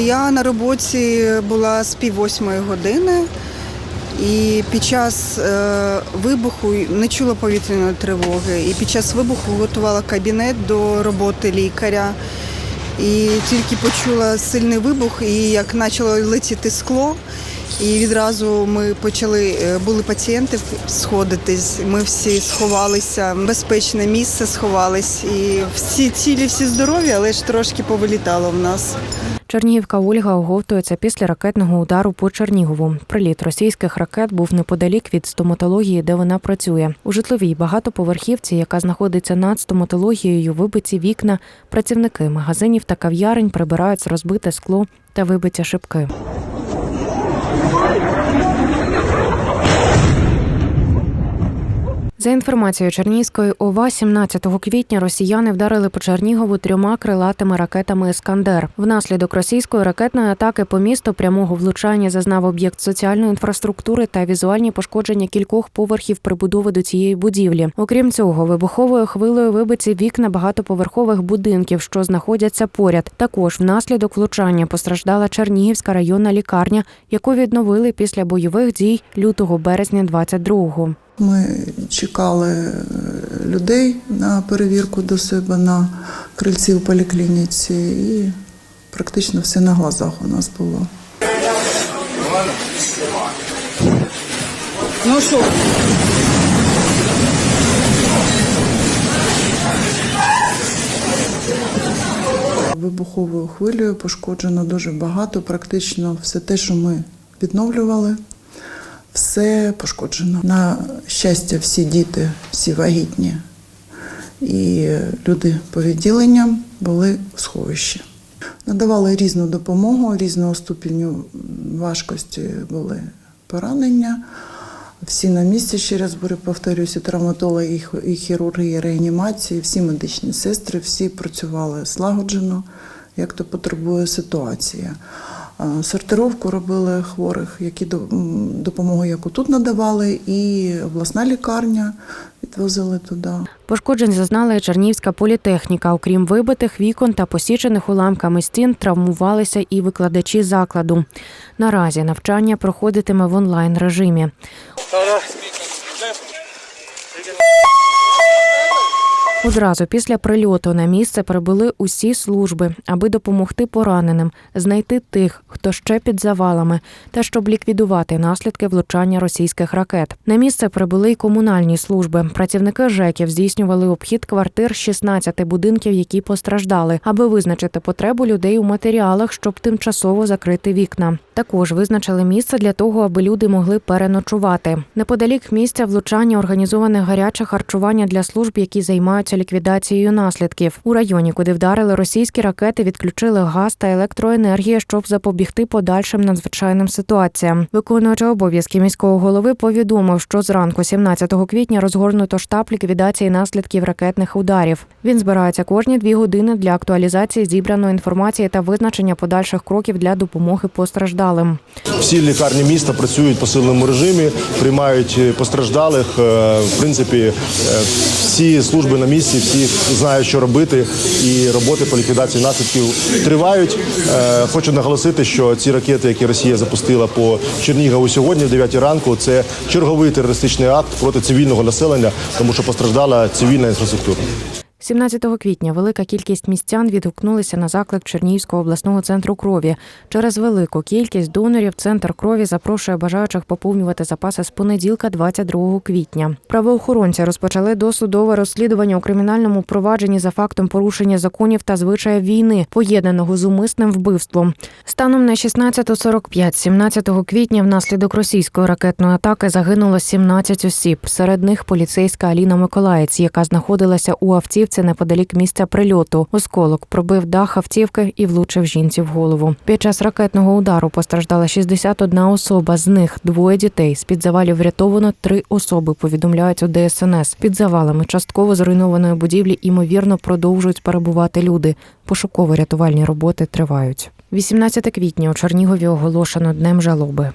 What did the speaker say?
Я на роботі була з пів восьмої години, і під час е, вибуху не чула повітряної тривоги. І під час вибуху готувала кабінет до роботи лікаря. І тільки почула сильний вибух, і як почало летіти скло. І відразу ми почали, е, були пацієнти сходитись. Ми всі сховалися, в безпечне місце сховались. І всі цілі, всі здорові, але ж трошки повилітало в нас. Чернігівка Ольга оговтується після ракетного удару по Чернігову. Приліт російських ракет був неподалік від стоматології, де вона працює. У житловій багатоповерхівці, яка знаходиться над стоматологією, вибиті вікна. Працівники магазинів та кав'ярень прибирають розбите скло та вибиті шибки. За інформацією Чернігівської ОВА, 17 квітня росіяни вдарили по Чернігову трьома крилатими ракетами Іскандер. Внаслідок російської ракетної атаки по місту прямого влучання зазнав об'єкт соціальної інфраструктури та візуальні пошкодження кількох поверхів прибудови до цієї будівлі. Окрім цього, вибуховою хвилею вибиті вікна багатоповерхових будинків, що знаходяться поряд. Також внаслідок влучання постраждала Чернігівська районна лікарня, яку відновили після бойових дій лютого березня 22-го. Ми чекали е, людей на перевірку до себе на крильці у поліклініці і практично все на глазах у нас було. Ну що? Вибуховою хвилею пошкоджено дуже багато, практично все те, що ми відновлювали, все пошкоджено. На щастя, всі діти, всі вагітні і люди по відділенням були в сховищі. Надавали різну допомогу, різного ступеню важкості були поранення. Всі на місці, ще раз говорю, повторюся, травматологи, і хірурги, і реанімації, всі медичні сестри, всі працювали злагоджено, як то потребує ситуація. А, Сортировку робили хворих, які допомогу, яку тут надавали, і обласна лікарня відвозили туди. Пошкоджень зазнала і Чернівська політехніка. Окрім вибитих вікон та посічених уламками стін, травмувалися і викладачі закладу. Наразі навчання проходитиме в онлайн режимі. Одразу після прильоту на місце прибули усі служби, аби допомогти пораненим, знайти тих, хто ще під завалами, та щоб ліквідувати наслідки влучання російських ракет. На місце прибули й комунальні служби. Працівники ЖЕКів здійснювали обхід квартир 16 будинків, які постраждали, аби визначити потребу людей у матеріалах, щоб тимчасово закрити вікна. Також визначили місце для того, аби люди могли переночувати. Неподалік місця влучання організоване гаряче харчування для служб, які займаються ліквідацією наслідків. У районі, куди вдарили російські ракети, відключили газ та електроенергію, щоб запобігти подальшим надзвичайним ситуаціям. Виконуючи обов'язки міського голови, повідомив, що зранку 17 квітня розгорнуто штаб ліквідації наслідків ракетних ударів. Він збирається кожні дві години для актуалізації зібраної інформації та визначення подальших кроків для допомоги постраждалим. Всі лікарні міста працюють по сильному режимі, приймають е, постраждалих. Е, В принципі, е, всі служби на місці, всі знають, що робити, і роботи по ліквідації наслідків тривають. Е, Хочу наголосити, що ці ракети, які Росія запустила по Чернігову сьогодні, в 9 ранку, це черговий терористичний акт проти цивільного населення, тому що постраждала цивільна інфраструктура. 17 квітня велика кількість містян відгукнулися на заклик Чернігівського обласного центру крові. Через велику кількість донорів центр крові запрошує бажаючих поповнювати запаси з понеділка, 22 квітня. Правоохоронці розпочали досудове розслідування у кримінальному провадженні за фактом порушення законів та звичаїв війни, поєднаного з умисним вбивством. Станом на 16.45 17 квітня внаслідок російської ракетної атаки загинуло 17 осіб. Серед них поліцейська Аліна Миколаєць, яка знаходилася у автівці неподалік місця прильоту. Осколок пробив дах автівки і влучив жінці в голову. Під час ракетного удару постраждала 61 особа. З них двоє дітей. З під завалів врятовано три особи. Повідомляють у ДСНС. Під завалами частково зруйнованої будівлі імовірно продовжують перебувати люди. Пошуково-рятувальні роботи тривають. 18 квітня у Чернігові оголошено днем жалоби.